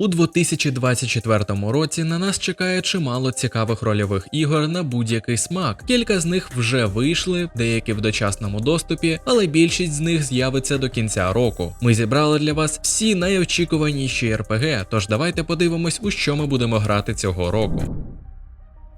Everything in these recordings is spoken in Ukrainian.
У 2024 році на нас чекає чимало цікавих рольових ігор на будь-який смак. Кілька з них вже вийшли, деякі в дочасному доступі, але більшість з них з'явиться до кінця року. Ми зібрали для вас всі найочікуваніші RPG, тож давайте подивимось, у що ми будемо грати цього року.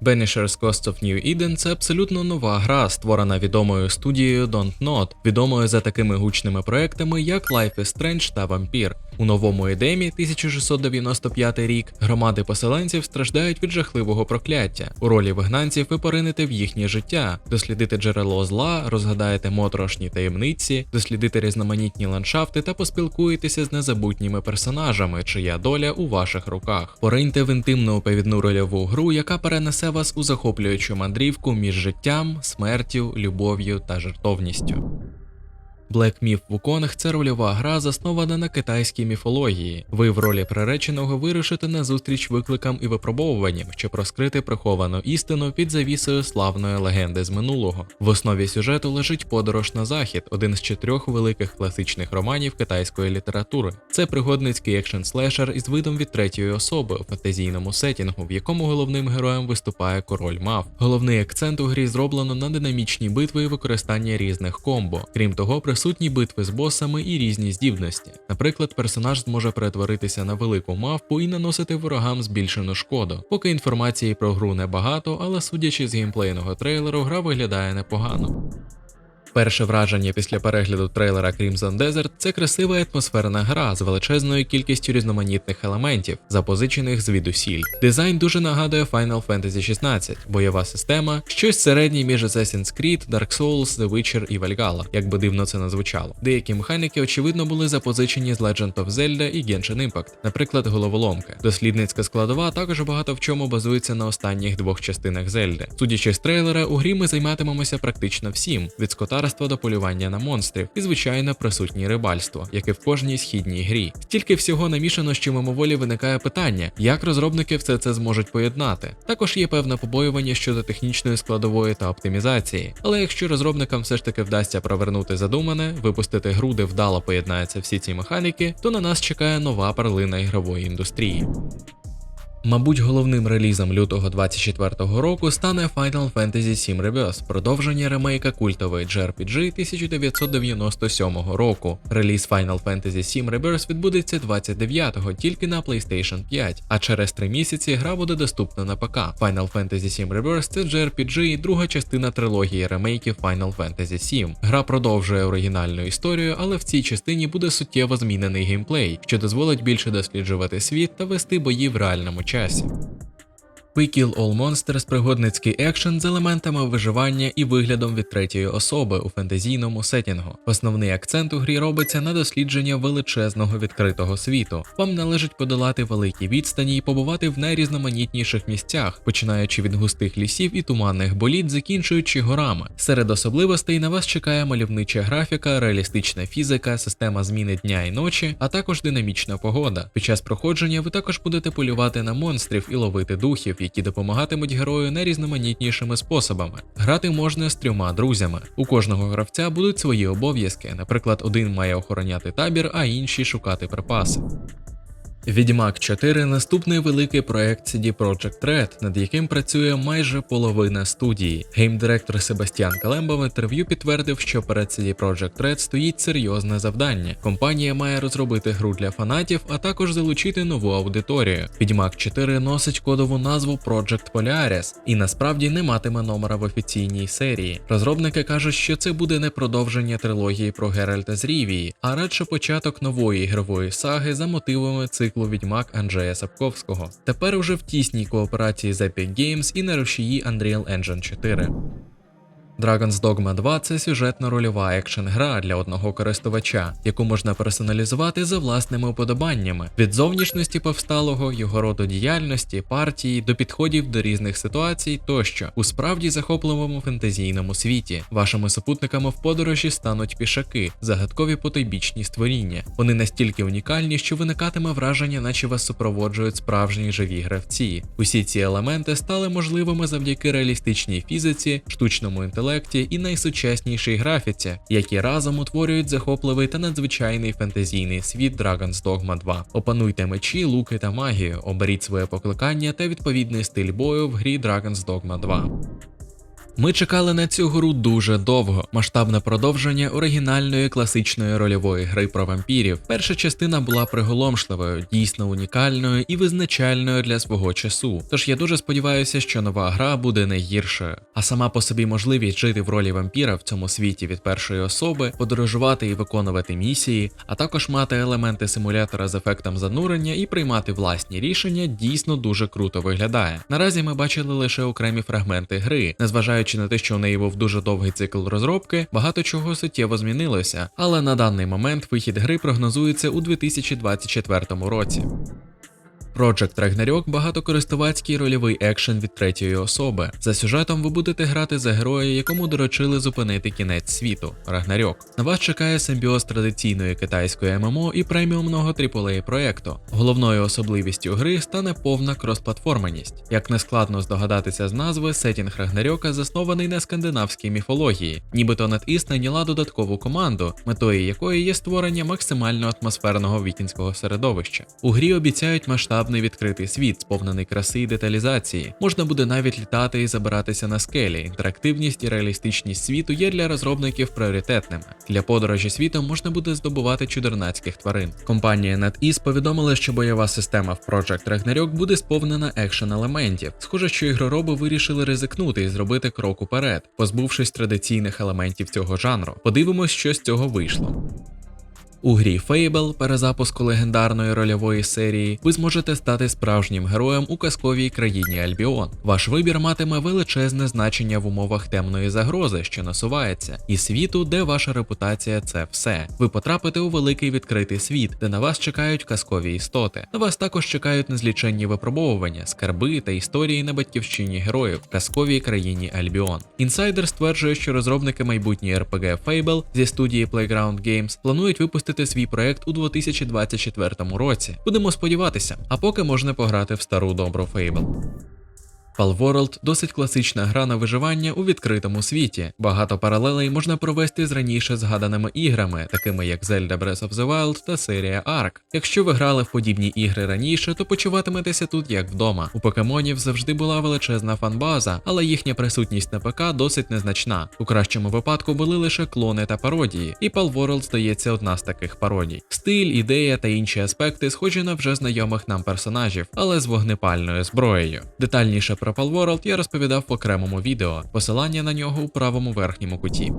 Banisher's Ghost of New Eden це абсолютно нова гра, створена відомою студією Don't Not, відомою за такими гучними проектами, як Life is Strange та Vampire. У новому Едемі 1695 рік громади поселенців страждають від жахливого прокляття. У ролі вигнанців ви поринете в їхнє життя, дослідите джерело зла, розгадаєте моторошні таємниці, дослідите різноманітні ландшафти та поспілкуєтеся з незабутніми персонажами, чия доля у ваших руках. Пориньте в інтимну оповідну рольову гру, яка перенесе вас у захоплюючу мандрівку між життям, смертю, любов'ю та жертовністю. Black Myth Wukong – це рольова гра, заснована на китайській міфології. Ви в ролі приреченого вирушите на зустріч викликам і випробовуванням, щоб розкрити приховану істину під завісою славної легенди з минулого. В основі сюжету лежить подорож на захід, один з чотирьох великих класичних романів китайської літератури. Це пригодницький екшн слешер із видом від третьої особи у фантазійному сетінгу, в якому головним героєм виступає король мав. Головний акцент у грі зроблено на динамічні битви і використання різних комбо. Крім того, присутні битви з босами і різні здібності. Наприклад, персонаж зможе перетворитися на велику мавпу і наносити ворогам збільшену шкоду. Поки інформації про гру небагато, але судячи з геймплейного трейлеру, гра виглядає непогано. Перше враження після перегляду трейлера Crimson Desert – це красива атмосферна гра з величезною кількістю різноманітних елементів, запозичених звідусіль. Дизайн дуже нагадує Final Fantasy 16, бойова система, щось середнє між Assassin's Creed, Dark Souls, The Witcher і Valhalla, як би дивно це не звучало. Деякі механіки, очевидно, були запозичені з Legend of Zelda і Genshin Impact, наприклад, головоломки. Дослідницька складова також багато в чому базується на останніх двох частинах Зельди. Судячи з трейлера, у грі ми займатимемося практично всім від скота скотарства до полювання на монстрів, і звичайно присутнє рибальство, як і в кожній східній грі. Стільки всього намішано, що мимоволі виникає питання, як розробники все це зможуть поєднати. Також є певне побоювання щодо технічної складової та оптимізації. Але якщо розробникам все ж таки вдасться провернути задумане, випустити гру, де вдало поєднаються всі ці механіки, то на нас чекає нова перлина ігрової індустрії. Мабуть, головним релізом лютого 24-го року стане Final Fantasy VII Rebirth, продовження ремейка культової JRPG 1997 року. Реліз Final Fantasy VII Rebirth відбудеться 29-го тільки на PlayStation 5, а через три місяці гра буде доступна на ПК. Final Fantasy VII Rebirth це JRPG і друга частина трилогії ремейків Final Fantasy VII. Гра продовжує оригінальну історію, але в цій частині буде суттєво змінений геймплей, що дозволить більше досліджувати світ та вести бої в реальному часі часі. We Kill All Monsters пригодницький екшен з елементами виживання і виглядом від третьої особи у фентезійному сетінгу. Основний акцент у грі робиться на дослідження величезного відкритого світу. Вам належить подолати великі відстані і побувати в найрізноманітніших місцях, починаючи від густих лісів і туманних боліт, закінчуючи горами. Серед особливостей на вас чекає мальовнича графіка, реалістична фізика, система зміни дня і ночі, а також динамічна погода. Під час проходження ви також будете полювати на монстрів і ловити духів які допомагатимуть герою найрізноманітнішими способами. Грати можна з трьома друзями. У кожного гравця будуть свої обов'язки. Наприклад, один має охороняти табір, а інший шукати припаси. Відьмак 4 наступний великий проект CD Projekt Red, над яким працює майже половина студії. Геймдиректор Себастьян Калемба в інтерв'ю підтвердив, що перед CD Projekt Red стоїть серйозне завдання. Компанія має розробити гру для фанатів, а також залучити нову аудиторію. Відьмак 4 носить кодову назву Project Polaris і насправді не матиме номера в офіційній серії. Розробники кажуть, що це буде не продовження трилогії про Геральта з Рівії, а радше початок нової ігрової саги за мотивами циклу циклу Відьмак Анджея Сапковського. Тепер уже в тісній кооперації з Epic Games і на рушії Unreal Engine 4. Dragon's Dogma 2 це сюжетно рольова екшен гра для одного користувача, яку можна персоналізувати за власними уподобаннями від зовнішності повсталого, його роду діяльності, партії до підходів до різних ситуацій тощо у справді захопливому фентезійному світі. Вашими супутниками в подорожі стануть пішаки, загадкові потойбічні створіння. Вони настільки унікальні, що виникатиме враження, наче вас супроводжують справжні живі гравці. Усі ці елементи стали можливими завдяки реалістичній фізиці, штучному інтелекту інтелекті і найсучаснішій графіці, які разом утворюють захопливий та надзвичайний фентезійний світ Dragon's Dogma 2. Опануйте мечі, луки та магію, оберіть своє покликання та відповідний стиль бою в грі Dragon's Dogma 2. Ми чекали на цю гру дуже довго. Масштабне продовження оригінальної класичної рольової гри про вампірів. Перша частина була приголомшливою, дійсно унікальною і визначальною для свого часу. Тож я дуже сподіваюся, що нова гра буде не гіршою. А сама по собі можливість жити в ролі вампіра в цьому світі від першої особи, подорожувати і виконувати місії, а також мати елементи симулятора з ефектом занурення і приймати власні рішення, дійсно дуже круто виглядає. Наразі ми бачили лише окремі фрагменти гри, незважаючи на те, що у неї був дуже довгий цикл розробки, багато чого суттєво змінилося, але на даний момент вихід гри прогнозується у 2024 році. Project Ragnarok – багатокористувацький рольовий екшен від третьої особи. За сюжетом ви будете грати за героя, якому доручили зупинити кінець світу Рагнарьок. На вас чекає симбіоз традиційної китайської ММО і преміумного AAA проекту. Головною особливістю гри стане повна кросплатформеність. Як не складно здогадатися з назви, сетінг Рагнарьока заснований на скандинавській міфології, нібито NetEase найняла додаткову команду, метою якої є створення максимально атмосферного вікінського середовища. У грі обіцяють масштаб масштабний відкритий світ, сповнений краси і деталізації. Можна буде навіть літати і забиратися на скелі. Інтерактивність і реалістичність світу є для розробників пріоритетними. Для подорожі світом можна буде здобувати чудернацьких тварин. Компанія NetEase повідомила, що бойова система в Project Ragnarok буде сповнена екшен елементів. Схоже, що ігророби вирішили ризикнути і зробити крок уперед, позбувшись традиційних елементів цього жанру. Подивимось, що з цього вийшло. У грі Fable, перезапуску легендарної рольової серії, ви зможете стати справжнім героєм у казковій країні Альбіон. Ваш вибір матиме величезне значення в умовах темної загрози, що насувається, і світу, де ваша репутація це все. Ви потрапите у великий відкритий світ, де на вас чекають казкові істоти. На вас також чекають незліченні випробовування, скарби та історії на батьківщині героїв в казковій країні Альбіон. Інсайдер стверджує, що розробники майбутньої RPG Fable зі студії Playground Games планують випустити запустити свій проект у 2024 році. Будемо сподіватися, а поки можна пограти в стару добру Fable. Palworld – досить класична гра на виживання у відкритому світі. Багато паралелей можна провести з раніше згаданими іграми, такими як Zelda Breath of the Wild та серія Ark. Якщо ви грали в подібні ігри раніше, то почуватиметеся тут як вдома. У покемонів завжди була величезна фанбаза, але їхня присутність на ПК досить незначна. У кращому випадку були лише клони та пародії, і Palworld здається одна з таких пародій. Стиль, ідея та інші аспекти схожі на вже знайомих нам персонажів, але з вогнепальною зброєю. Детальніше про Palworld я розповідав в окремому відео, посилання на нього у правому верхньому куті.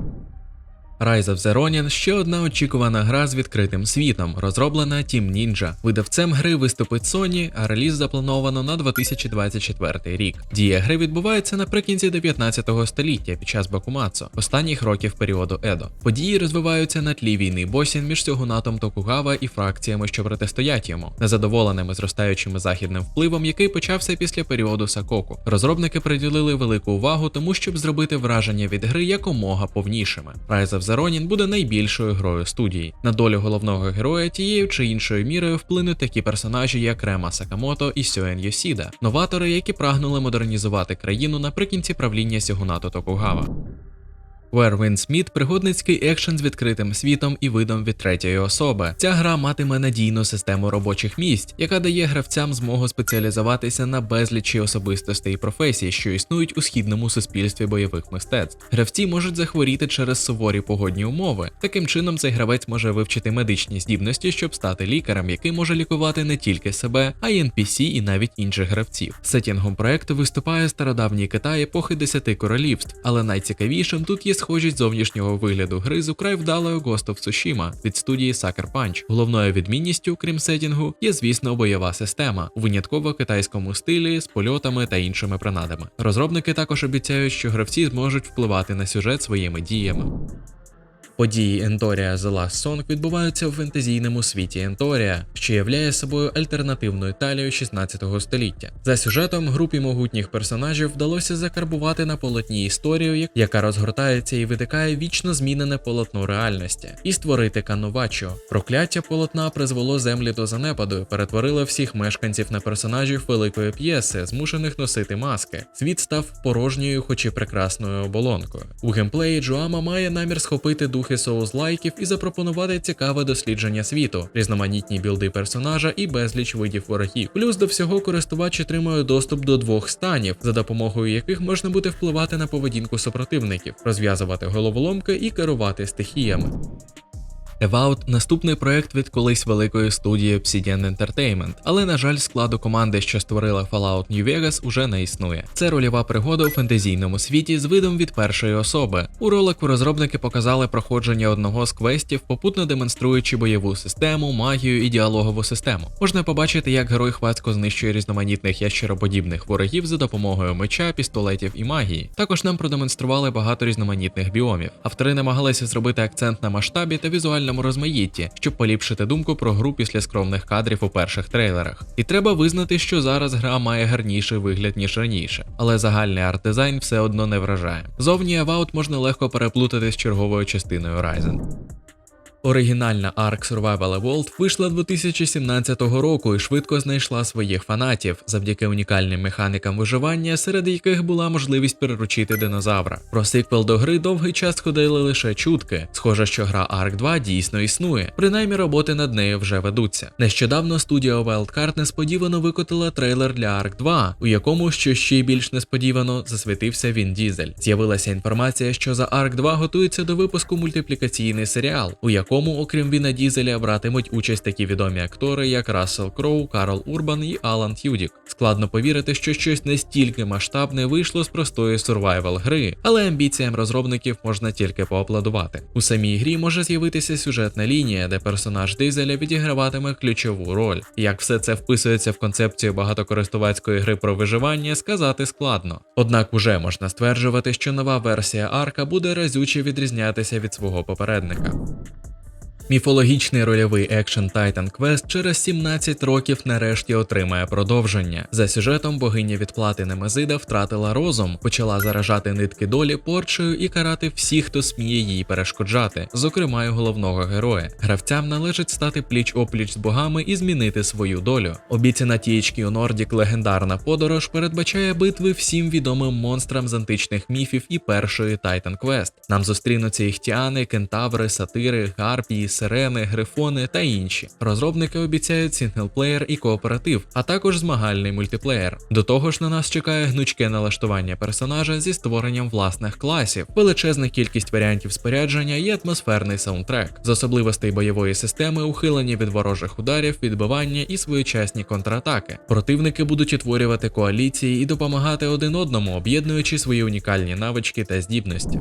Rise of the Ronin – ще одна очікувана гра з відкритим світом, розроблена Team Ninja. Видавцем гри виступить Sony, а реліз заплановано на 2024 рік. Дія гри відбувається наприкінці 19 століття під час Бакумацо, останніх років періоду Едо. Події розвиваються на тлі війни босін між сьогунатом Токугава і фракціями, що протистоять йому, незадоволеними зростаючим західним впливом, який почався після періоду Сакоку. Розробники приділили велику увагу тому, щоб зробити враження від гри якомога повнішими. Rise of the Заронін буде найбільшою грою студії. На долю головного героя тією чи іншою мірою вплинуть такі персонажі, як Рема Сакамото і Сьоен Йосіда, новатори, які прагнули модернізувати країну наприкінці правління Сігунато Токугава. Wind Smith – пригодницький екшен з відкритим світом і видом від третьої особи. Ця гра матиме надійну систему робочих місць, яка дає гравцям змогу спеціалізуватися на безлічі особистостей і професій, що існують у східному суспільстві бойових мистецтв. Гравці можуть захворіти через суворі погодні умови. Таким чином, цей гравець може вивчити медичні здібності, щоб стати лікарем, який може лікувати не тільки себе, а й NPC і навіть інших гравців. Сетінгом проекту виступає стародавній Китай епохи десяти королівств, але найцікавішим тут є схожість зовнішнього вигляду гри з украй вдалою Ghost of Tsushima від студії Sucker Punch. Головною відмінністю, крім сетінгу, є, звісно, бойова система у винятково китайському стилі з польотами та іншими принадами. Розробники також обіцяють, що гравці зможуть впливати на сюжет своїми діями. Події Енторія The Last Song відбуваються в фентезійному світі Енторія, що являє собою альтернативну Італію 16 століття. За сюжетом групі могутніх персонажів вдалося закарбувати на полотні історію, яка розгортається і витикає вічно змінене полотно реальності, і створити канувачо. Прокляття полотна призвело землі до занепаду, перетворило всіх мешканців на персонажів великої п'єси, змушених носити маски. Світ став порожньою, хоч і прекрасною оболонкою. У геймплеї Джоама має намір схопити духи соузлайків і запропонувати цікаве дослідження світу, різноманітні білди персонажа і безліч видів ворогів. Плюс до всього користувач отримує доступ до двох станів, за допомогою яких можна буде впливати на поведінку супротивників, розв'язувати головоломки і керувати стихіями. Evout – наступний проект від колись великої студії Obsidian Entertainment, але на жаль, складу команди, що створила Fallout New Vegas, уже не існує. Це рольова пригода у фентезійному світі з видом від першої особи. У ролику розробники показали проходження одного з квестів, попутно демонструючи бойову систему, магію і діалогову систему. Можна побачити, як герой хвацько знищує різноманітних ящероподібних ворогів за допомогою меча, пістолетів і магії. Також нам продемонстрували багато різноманітних біомів. Автори намагалися зробити акцент на масштабі та візуальному розмаїтті, щоб поліпшити думку про гру після скромних кадрів у перших трейлерах. І треба визнати, що зараз гра має гарніший вигляд ніж раніше, але загальний арт-дизайн все одно не вражає. Зовні аваут можна легко переплутати з черговою частиною Ryzen. Оригінальна Ark Survival Evolved вийшла 2017 року і швидко знайшла своїх фанатів завдяки унікальним механікам виживання, серед яких була можливість переручити динозавра. Про сиквел до гри довгий час ходили лише чутки. Схоже, що гра Ark 2 дійсно існує, принаймні роботи над нею вже ведуться. Нещодавно студія Wildcard несподівано викотила трейлер для Ark 2, у якому, що ще більш несподівано, засвітився він Дізель. З'явилася інформація, що за Ark 2 готується до випуску мультиплікаційний серіал, у якому якому, окрім Віна Дізеля, братимуть участь такі відомі актори, як Рассел Кроу, Карл Урбан і Алан Тюдік. Складно повірити, що щось настільки масштабне вийшло з простої сурвайвал гри, але амбіціям розробників можна тільки поаплодувати. У самій грі може з'явитися сюжетна лінія, де персонаж Дизеля відіграватиме ключову роль. Як все це вписується в концепцію багатокористувацької гри про виживання, сказати складно. Однак уже можна стверджувати, що нова версія арка буде разюче відрізнятися від свого попередника. Міфологічний рольовий екшен Titan Quest через 17 років нарешті отримає продовження. За сюжетом богиня відплати Немезида втратила розум, почала заражати нитки долі порчею і карати всіх, хто сміє їй перешкоджати, зокрема й головного героя. Гравцям належить стати пліч опліч з богами і змінити свою долю. Обіцяна THQ Nordic легендарна подорож передбачає битви всім відомим монстрам з античних міфів і першої Titan Quest. Нам зустрінуться іхтіани, кентаври, сатири, гарпії сирени, грифони та інші. Розробники обіцяють сінглплеєр і кооператив, а також змагальний мультиплеєр. До того ж, на нас чекає гнучке налаштування персонажа зі створенням власних класів, величезна кількість варіантів спорядження і атмосферний саундтрек, з особливостей бойової системи, ухилення від ворожих ударів, відбивання і своєчасні контратаки. Противники будуть утворювати коаліції і допомагати один одному, об'єднуючи свої унікальні навички та здібності.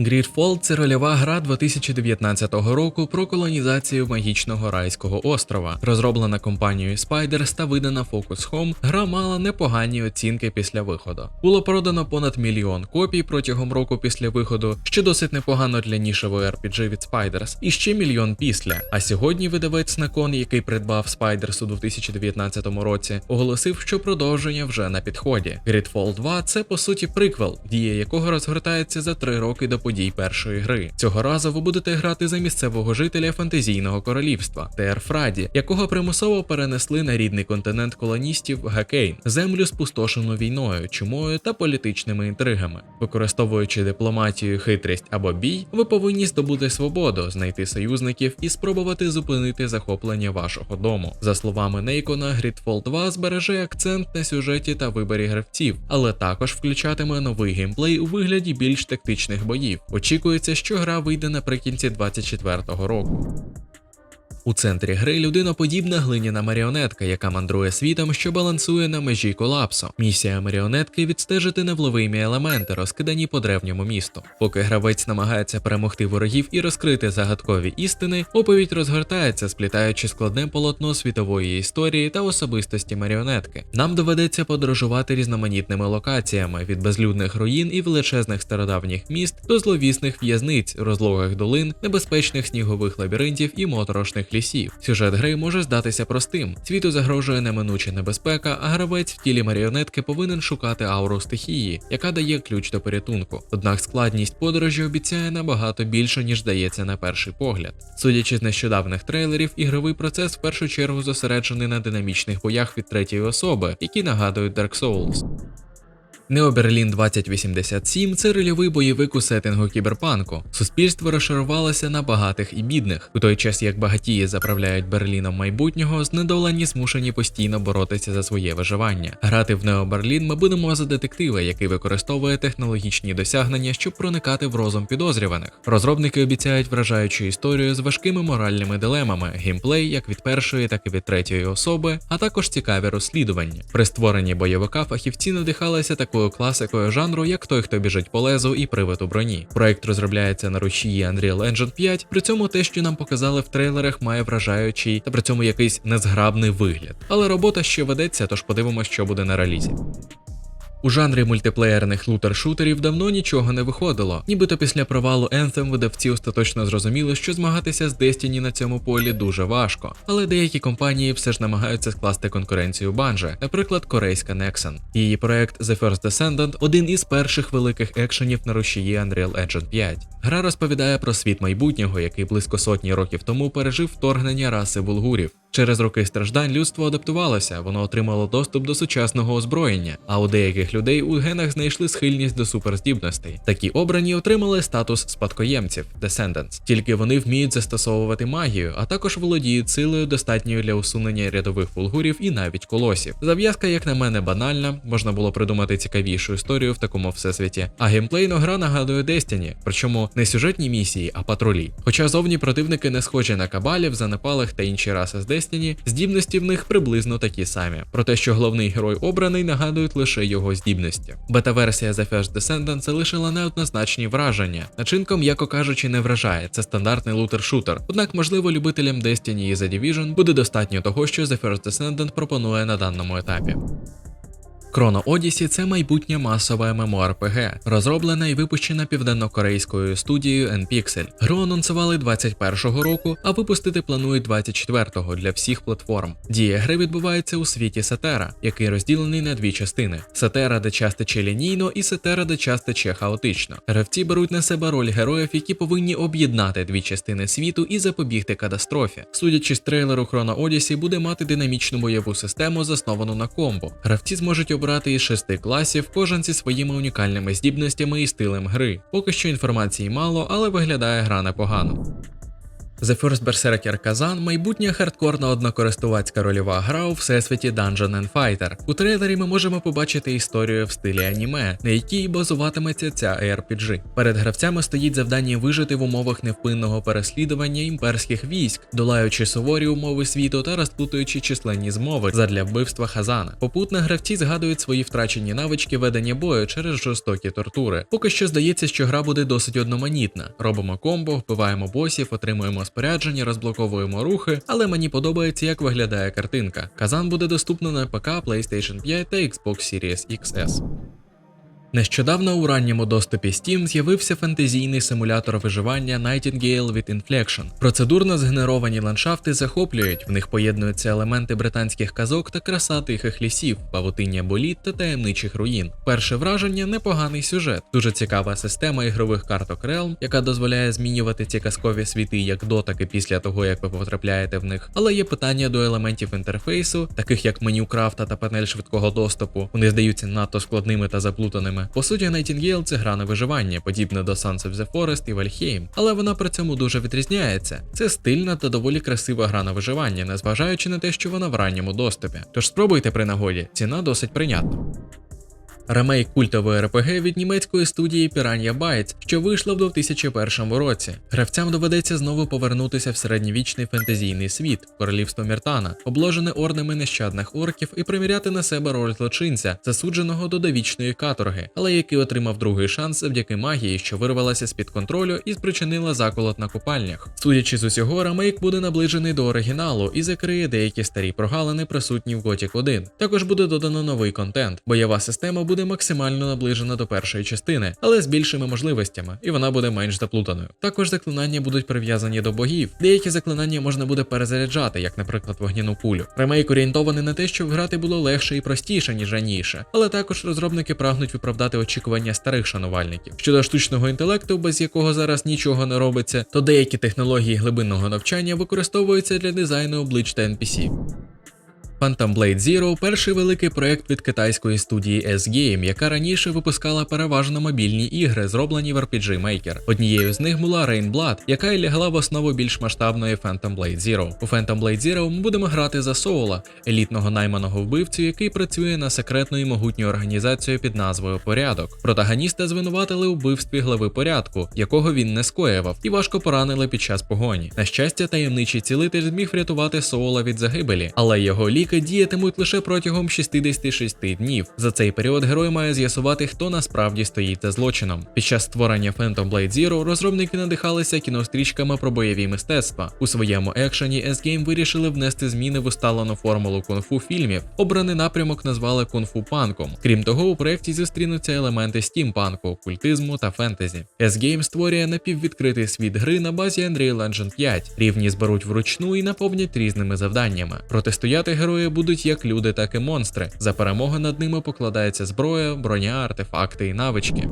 Грідфол це рольова гра 2019 року про колонізацію магічного райського острова, розроблена компанією Spiders та видана Focus Home, гра мала непогані оцінки після виходу. Було продано понад мільйон копій протягом року після виходу, що досить непогано для нішевої RPG від Spiders, і ще мільйон після. А сьогодні видавець Након, який придбав Spiders у 2019 році, оголосив, що продовження вже на підході. Gridfall 2 це по суті приквел, дія якого розгортається за три роки до подій першої гри. Цього разу ви будете грати за місцевого жителя фантазійного королівства Теерфраді, якого примусово перенесли на рідний континент колоністів Гакейн, землю спустошену війною, чумою та політичними інтригами. Використовуючи дипломатію, хитрість або бій, ви повинні здобути свободу, знайти союзників і спробувати зупинити захоплення вашого дому. За словами Нейкона, Gridfall 2 збереже акцент на сюжеті та виборі гравців, але також включатиме новий геймплей у вигляді більш тактичних боїв. Очікується, що гра вийде наприкінці 2024 року. У центрі гри людиноподібна глиняна маріонетка, яка мандрує світом, що балансує на межі колапсу. Місія маріонетки відстежити невловимі елементи, розкидані по древньому місту. Поки гравець намагається перемогти ворогів і розкрити загадкові істини, оповідь розгортається, сплітаючи складне полотно світової історії та особистості маріонетки. Нам доведеться подорожувати різноманітними локаціями від безлюдних руїн і величезних стародавніх міст до зловісних в'язниць, розлогих долин, небезпечних снігових лабіринтів і моторошних лісів. Сюжет гри може здатися простим. Світу загрожує неминуча небезпека, а гравець в тілі маріонетки повинен шукати ауру стихії, яка дає ключ до порятунку. Однак складність подорожі обіцяє набагато більше, ніж здається на перший погляд. Судячи з нещодавних трейлерів, ігровий процес в першу чергу зосереджений на динамічних боях від третьої особи, які нагадують Dark Souls. Необерлін 2087 це рольовий бойовик у сеттингу кіберпанку. Суспільство розшарувалося на багатих і бідних, у той час як багатії заправляють Берліном майбутнього, знедолені змушені постійно боротися за своє виживання. Грати в Необерлін ми будемо за детектива, який використовує технологічні досягнення, щоб проникати в розум підозрюваних. Розробники обіцяють вражаючу історію з важкими моральними дилемами, геймплей як від першої, так і від третьої особи, а також цікаві розслідування. При створенні бойовика фахівці надихалися такою класикою жанру, як той, хто біжить по лезу і привид у броні. Проект розробляється на рушії Unreal Engine 5, при цьому те, що нам показали в трейлерах, має вражаючий та при цьому якийсь незграбний вигляд. Але робота ще ведеться, тож подивимося, що буде на релізі. У жанрі мультиплеєрних лутер-шутерів давно нічого не виходило, нібито після провалу Anthem видавці остаточно зрозуміли, що змагатися з Destiny на цьому полі дуже важко, але деякі компанії все ж намагаються скласти конкуренцію Bungie, наприклад, корейська Nexon. Її проект The First Descendant один із перших великих екшенів на рушії Unreal Engine 5. Гра розповідає про світ майбутнього, який близько сотні років тому пережив вторгнення раси булгурів. Через роки страждань людство адаптувалося, воно отримало доступ до сучасного озброєння, а у деяких людей у генах знайшли схильність до суперздібностей. Такі обрані отримали статус спадкоємців Descendants. Тільки вони вміють застосовувати магію, а також володіють силою, достатньою для усунення рядових вулгурів і навіть колосів. Зав'язка, як на мене, банальна, можна було придумати цікавішу історію в такому всесвіті. А геймплейно гра нагадує Destiny, причому не сюжетні місії, а патрулі. Хоча зовні противники не схожі на кабалів, занепалих та інші раси з Destiny, здібності в них приблизно такі самі. Про те, що головний герой обраний, нагадують лише його здібності. Бета-версія The First Descendant залишила неоднозначні враження. Начинком, яко кажучи, не вражає. Це стандартний лутер-шутер. Однак, можливо, любителям Destiny і The Division буде достатньо того, що The First Descendant пропонує на даному етапі. Chrono Odyssey – це майбутнє масове MMORPG, розроблена і випущена південно-корейською студією NPixel. Гру анонсували 21-го року, а випустити планують 24-го для всіх платформ. Дія гри відбувається у світі Сатера, який розділений на дві частини: Сатера, де час тече лінійно, і Сатера, де час тече хаотично. Гравці беруть на себе роль героїв, які повинні об'єднати дві частини світу і запобігти катастрофі. Судячи з трейлеру Chrono Odyssey буде мати динамічну бойову систему, засновану на комбо. Гравці зможуть обрати із шести класів, кожен зі своїми унікальними здібностями і стилем гри. Поки що інформації мало, але виглядає гра непогано. The First Berserker Kazan – майбутня хардкорна однокористувацька рольова гра у всесвіті Dungeon and Fighter. У трейлері ми можемо побачити історію в стилі аніме, на якій базуватиметься ця RPG. Перед гравцями стоїть завдання вижити в умовах невпинного переслідування імперських військ, долаючи суворі умови світу та розплутуючи численні змови задля вбивства Хазана. Попутно гравці згадують свої втрачені навички ведення бою через жорстокі тортури. Поки що здається, що гра буде досить одноманітна. Робимо комбо, вбиваємо босів, отримуємо спорядження, розблоковуємо рухи, але мені подобається, як виглядає картинка. Казан буде доступно на ПК, PlayStation 5 та Xbox Series XS. Нещодавно у ранньому доступі Steam з'явився фентезійний симулятор виживання Nightingale від Inflection. Процедурно згенеровані ландшафти захоплюють, в них поєднуються елементи британських казок та краса тихих лісів, павутиння боліт та таємничих руїн. Перше враження непоганий сюжет, дуже цікава система ігрових карток Realm, яка дозволяє змінювати ці казкові світи як до, так і після того, як ви потрапляєте в них. Але є питання до елементів інтерфейсу, таких як меню крафта та панель швидкого доступу. Вони здаються надто складними та заплутаними. По суті, Nightingale – це гра на виживання, подібна до Sons of the Forest і Valheim, але вона при цьому дуже відрізняється. Це стильна та доволі красива гра на виживання, незважаючи на те, що вона в ранньому доступі. Тож спробуйте при нагоді, ціна досить прийнятна. Ремейк культової РПГ від німецької студії Piranha Bytes, що вийшла в 2001 році. Гравцям доведеться знову повернутися в середньовічний фентезійний світ, королівство Міртана, обложене ордами нещадних орків, і приміряти на себе роль злочинця, засудженого до довічної каторги, але який отримав другий шанс завдяки магії, що вирвалася з під контролю і спричинила заколот на купальнях. Судячи з усього, ремейк буде наближений до оригіналу і закриє деякі старі прогалини, присутні в Gothic 1. Також буде додано новий контент. Бойова система буде максимально наближена до першої частини, але з більшими можливостями, і вона буде менш заплутаною. Також заклинання будуть прив'язані до богів. Деякі заклинання можна буде перезаряджати, як, наприклад, вогняну пулю. Ремейк орієнтований на те, щоб грати було легше і простіше, ніж раніше, але також розробники прагнуть виправдати очікування старих шанувальників. Щодо штучного інтелекту, без якого зараз нічого не робиться, то деякі технології глибинного навчання використовуються для дизайну облич та NPC. Phantom Blade Zero перший великий проект від китайської студії S-Game, яка раніше випускала переважно мобільні ігри, зроблені в RPG Maker. Однією з них була Rain Blood, яка й лягла в основу більш масштабної Phantom Blade Zero. У Phantom Blade Zero ми будемо грати за Соула, елітного найманого вбивцю, який працює на секретну і могутню організацію під назвою Порядок. Протагоніста звинуватили у вбивстві глави порядку, якого він не скоював, і важко поранили під час погоні. На щастя, таємничий цілитель зміг врятувати Соула від загибелі, але його ліки діятимуть лише протягом 66 днів. За цей період герой має з'ясувати, хто насправді стоїть за злочином. Під час створення Phantom Blade Zero розробники надихалися кінострічками про бойові мистецтва. У своєму екшені S-Game вирішили внести зміни в усталену формулу кунг-фу фільмів. Обраний напрямок назвали кунг-фу панком. Крім того, у проєкті зустрінуться елементи стімпанку, окультизму та фентезі. S-Game створює напіввідкритий світ гри на базі Unreal Engine 5. Рівні зберуть вручну і наповнять різними завданнями. Протистояти герої будуть як люди, так і монстри. За перемогу над ними покладається зброя, броня, артефакти і навички.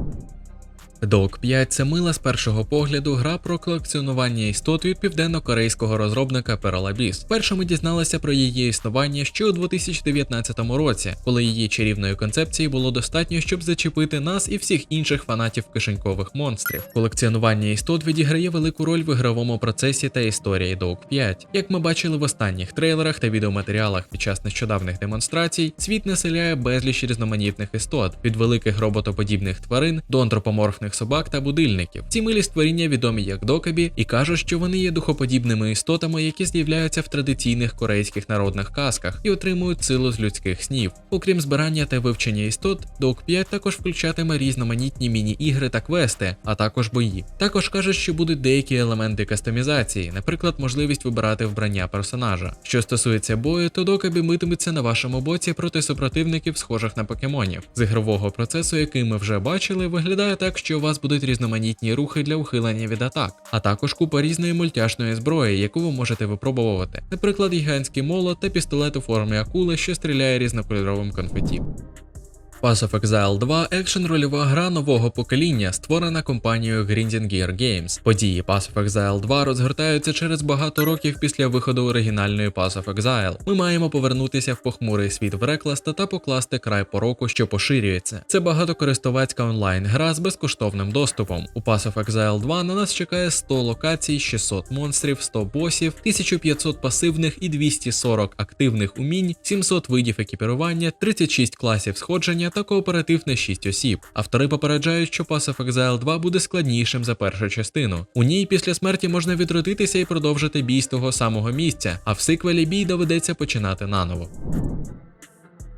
Dog 5 це мила з першого погляду гра про колекціонування істот від південно-корейського розробника Paralabis. Перше ми дізналися про її існування ще у 2019 році, коли її чарівної концепції було достатньо, щоб зачепити нас і всіх інших фанатів кишенькових монстрів. Колекціонування істот відіграє велику роль в ігровому процесі та історії Dog 5. Як ми бачили в останніх трейлерах та відеоматеріалах під час нещодавних демонстрацій, світ населяє безліч різноманітних істот від великих роботоподібних тварин до антропоморфних собак та будильників. Ці милі створіння відомі як докабі і кажуть, що вони є духоподібними істотами, які з'являються в традиційних корейських народних казках і отримують силу з людських снів. Окрім збирання та вивчення істот, Dog 5 також включатиме різноманітні міні-ігри та квести, а також бої. Також кажуть, що будуть деякі елементи кастомізації, наприклад, можливість вибирати вбрання персонажа. Що стосується бою, то докабі митиметься на вашому боці проти супротивників, схожих на покемонів. З ігрового процесу, який ми вже бачили, виглядає так, що у вас будуть різноманітні рухи для ухилення від атак, а також купа різної мультяшної зброї, яку ви можете випробувати, наприклад, гігантський молот та пістолет у формі акули, що стріляє різнокольоровим конфеті. Pass of Exile 2 екшен рольова гра нового покоління, створена компанією Grinding Gear Games. Події Pass of Exile 2 розгортаються через багато років після виходу оригінальної Pass of Exile. Ми маємо повернутися в похмурий світ Врекласта та покласти край пороку, що поширюється. Це багатокористувацька онлайн-гра з безкоштовним доступом. У Pass of Exile 2 на нас чекає 100 локацій, 600 монстрів, 100 босів, 1500 пасивних і 240 активних умінь, 700 видів екіпірування, 36 класів сходження та кооператив на 6 осіб. Автори попереджають, що Pass of Exile 2 буде складнішим за першу частину. У ній після смерті можна відродитися і продовжити бій з того самого місця, а в сиквелі бій доведеться починати наново.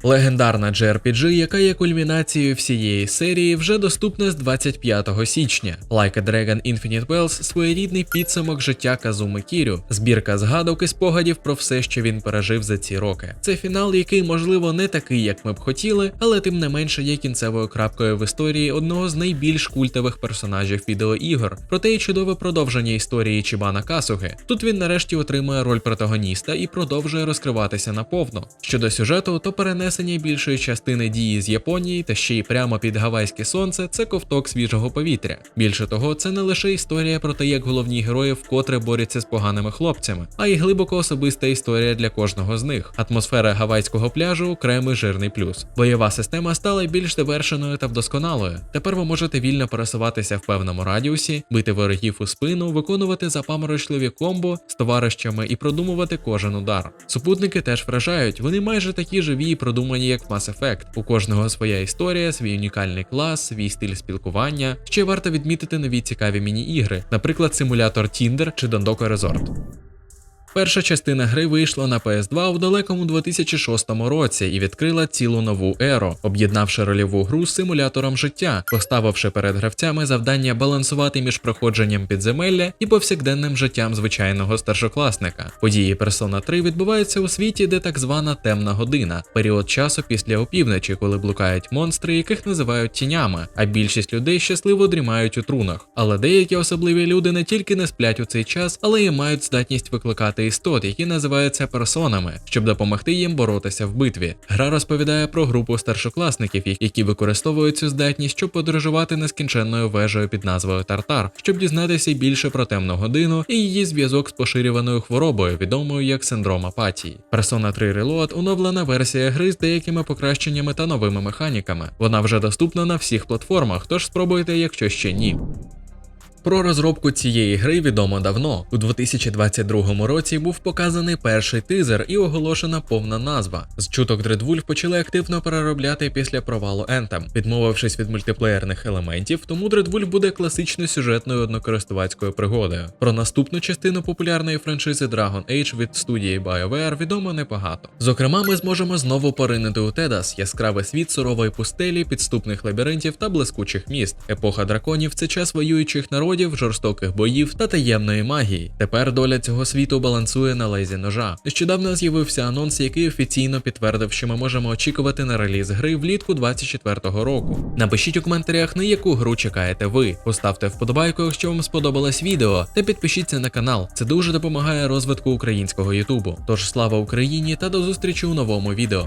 Легендарна JRPG, яка є кульмінацією всієї серії, вже доступна з 25 січня. Like a Dragon Infinite Wells – своєрідний підсумок життя Казуми Кірю, збірка згадок і спогадів про все, що він пережив за ці роки. Це фінал, який, можливо, не такий, як ми б хотіли, але тим не менше є кінцевою крапкою в історії одного з найбільш культових персонажів відеоігор. Проте й чудове продовження історії Чібана Касуги. Тут він нарешті отримує роль протагоніста і продовжує розкриватися наповно. Щодо сюжету, то перенесення більшої частини дії з Японії та ще й прямо під гавайське сонце це ковток свіжого повітря. Більше того, це не лише історія про те, як головні герої вкотре борються з поганими хлопцями, а й глибоко особиста історія для кожного з них. Атмосфера гавайського пляжу окремий жирний плюс. Бойова система стала більш завершеною та вдосконалою. Тепер ви можете вільно пересуватися в певному радіусі, бити ворогів у спину, виконувати запаморочливі комбо з товаришами і продумувати кожен удар. Супутники теж вражають, вони майже такі живі і продумані задумані як Mass Effect. У кожного своя історія, свій унікальний клас, свій стиль спілкування. Ще варто відмітити нові цікаві міні-ігри, наприклад, симулятор Tinder чи Dondoko Resort. Перша частина гри вийшла на PS2 у далекому 2006 році і відкрила цілу нову еру, об'єднавши рольову гру з симулятором життя, поставивши перед гравцями завдання балансувати між проходженням підземелля і повсякденним життям звичайного старшокласника. Події Persona 3 відбуваються у світі, де так звана темна година, період часу після опівночі, коли блукають монстри, яких називають тінями, а більшість людей щасливо дрімають у трунах. Але деякі особливі люди не тільки не сплять у цей час, але й мають здатність викликати істот, які називаються персонами, щоб допомогти їм боротися в битві. Гра розповідає про групу старшокласників, які використовують цю здатність, щоб подорожувати нескінченною вежею під назвою Тартар, щоб дізнатися більше про темну годину і її зв'язок з поширюваною хворобою, відомою як синдром апатії. Persona 3 Reload – оновлена версія гри з деякими покращеннями та новими механіками. Вона вже доступна на всіх платформах, тож спробуйте, якщо ще ні. Про розробку цієї гри відомо давно. У 2022 році був показаний перший тизер і оголошена повна назва. З чуток Dreadwolf почали активно переробляти після провалу Anthem, відмовившись від мультиплеєрних елементів, тому Dreadwolf буде класичною сюжетною однокористувацькою пригодою. Про наступну частину популярної франшизи Dragon Age від студії BioWare відомо небагато. Зокрема, ми зможемо знову поринити у Тедас яскравий світ сурової пустелі, підступних лабіринтів та блискучих міст. Епоха драконів це час воюючих народів, жорстоких боїв та таємної магії. Тепер доля цього світу балансує на лезі ножа. Нещодавно з'явився анонс, який офіційно підтвердив, що ми можемо очікувати на реліз гри влітку 24-го року. Напишіть у коментарях, на яку гру чекаєте ви. Поставте вподобайку, якщо вам сподобалось відео, та підпишіться на канал. Це дуже допомагає розвитку українського Ютубу. Тож слава Україні та до зустрічі у новому відео.